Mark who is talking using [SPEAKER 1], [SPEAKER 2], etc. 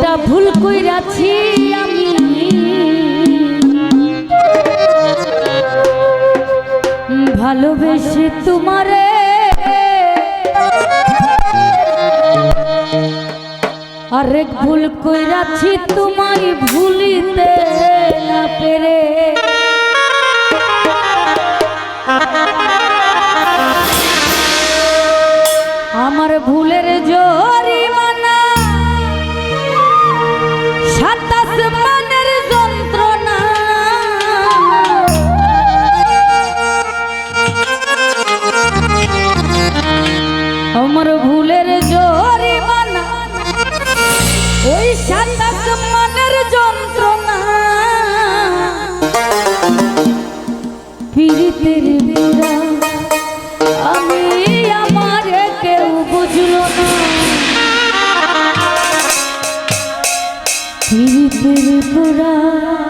[SPEAKER 1] একটা ভুল কইরাছি আমি। ভালোবেসে তোমারে আরেক ভুল কইরাছি তোমায় ভুলিতে না পেরে। আমার ভুলের জরিমানা সাতাশ মানের যন্ত্রণা। আমার ভুলের জরিমানা। ওই সাতাশ মানের যন্ত্রণা। পীড়িতের